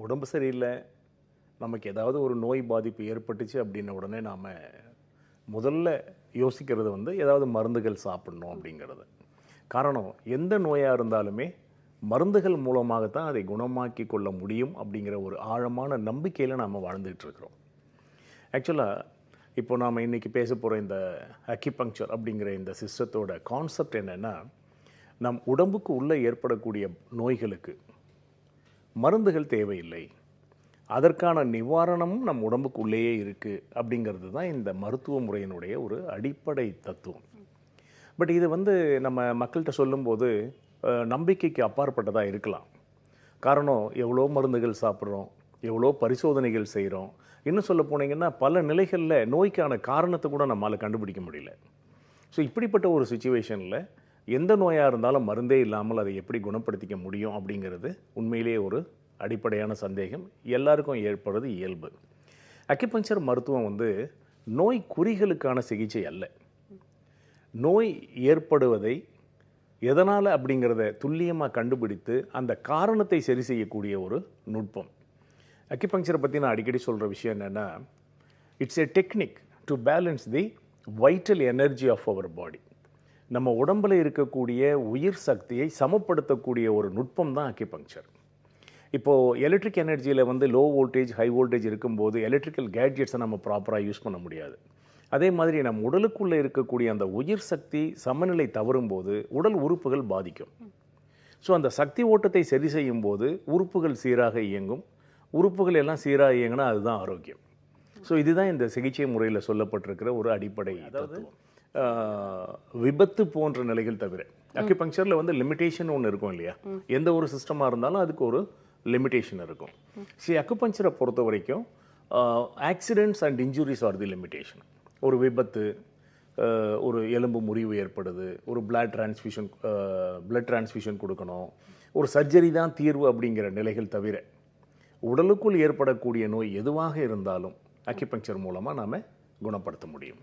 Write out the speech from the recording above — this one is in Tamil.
உடம்பு சரியில்லை நமக்கு ஏதாவது ஒரு நோய் பாதிப்பு ஏற்பட்டுச்சு அப்படின்ன உடனே நாம் முதல்ல யோசிக்கிறது வந்து ஏதாவது மருந்துகள் சாப்பிடணும் அப்படிங்கிறது. காரணம் எந்த நோயாக இருந்தாலுமே மருந்துகள் மூலமாகத்தான் அதை குணமாக்கி கொள்ள முடியும் அப்படிங்கிற ஒரு ஆழமான நம்பிக்கையில் நாம் வாழ்ந்துகிட்ருக்கிறோம் ஆக்சுவலாக இப்போ நாம் இன்றைக்கி பேச போகிற இந்த அக்கிபங்க்சர் அப்படிங்கிற இந்த சிஸ்டத்தோட கான்செப்ட் என்னென்னா நம் உடம்புக்கு உள்ளே ஏற்படக்கூடிய நோய்களுக்கு மருந்துகள் தேவையில்லை. அதற்கான நிவாரணமும் நம் உடம்புக்குள்ளேயே இருக்குது அப்படிங்கிறது தான் இந்த மருத்துவ முறையினுடைய ஒரு அடிப்படை தத்துவம். பட் இது வந்து நம்ம மக்கள்கிட்ட சொல்லும்போது நம்பிக்கைக்கு அப்பாற்பட்டதாக இருக்கலாம். காரணம் எவ்வளோ மருந்துகள் சாப்பிட்றோம் எவ்வளோ பரிசோதனைகள் செய்கிறோம் இன்னும் சொல்ல போனீங்கன்னா பல நிலைகளில் நோய்க்கான காரணத்தை கூட நம்மளால் கண்டுபிடிக்க முடியல. ஸோ இப்படிப்பட்ட ஒரு சுச்சுவேஷனில் எந்த நோயாக இருந்தாலும் மருந்தே இல்லாமல் அதை எப்படி குணப்படுத்திக்க முடியும் அப்படிங்கிறது உண்மையிலேயே ஒரு அடிப்படையான சந்தேகம். எல்லாருக்கும் ஏற்படுறது இயல்பு. அக்யூபஞ்சர் மருத்துவம் வந்து நோய் குறிகளுக்கான சிகிச்சை அல்ல. நோய் ஏற்படுவதை எதனால் அப்படிங்கிறத துல்லியமாக கண்டுபிடித்து அந்த காரணத்தை சரி செய்யக்கூடிய ஒரு நுட்பம். அக்கிபங்க்சரை பற்றி நான் அடிக்கடி சொல்கிற விஷயம் என்னென்னா it's a technique to balance the vital energy of our body நம்ம உடம்புல இருக்கக்கூடிய உயிர் சக்தியை சமப்படுத்தக்கூடிய ஒரு நுட்பம் தான் அக்கிபங்க்சர் இப்போது எலக்ட்ரிக் எனர்ஜியில் வந்து லோ வோல்டேஜ் ஹை வோல்டேஜ் இருக்கும்போது எலக்ட்ரிக்கல் கேட்ஜெட்ஸை நம்ம ப்ராப்பராக யூஸ் பண்ண முடியாது. அதே மாதிரி நம் உடலுக்குள்ளே இருக்கக்கூடிய அந்த உயிர் சக்தி சமநிலை தவறும்போது உடல் உறுப்புகள் பாதிக்கும். ஸோ அந்த சக்தி ஓட்டத்தை சரி செய்யும் போது உறுப்புகள் சீராக இயங்கும். உறுப்புகள் எல்லாம் சீராக இயங்கினா அதுதான் ஆரோக்கியம். ஸோ இதுதான் இந்த சிகிச்சை முறையில் சொல்லப்பட்டிருக்கிற ஒரு அடிப்படை ஆஹ், விபத்து போன்ற நிலைகள் தவிர அக்குபங்க்சரில் வந்து லிமிட்டேஷன் ஒன்று இருக்கும் இல்லையா? எந்த ஒரு சிஸ்டமாக இருந்தாலும் அதுக்கு ஒரு லிமிட்டேஷன் இருக்கும். சரி அக்குபங்க்சரை பொறுத்த வரைக்கும் accidents and injuries are the limitation ஒரு விபத்து ஒரு எலும்பு முறிவு ஏற்படுது ஒரு பிளட் டிரான்ஸ்ஃபியூஷன் பிளட் டிரான்ஸ்ஃபியூஷன் கொடுக்கணும் ஒரு சர்ஜரி தான் தீர்வு அப்படிங்கிற நிலைகள் தவிர உடலுக்குள் ஏற்படக்கூடிய நோய் எதுவாக இருந்தாலும் அக்கிபங்க்சர் மூலமாக நாம் குணப்படுத்த முடியும்.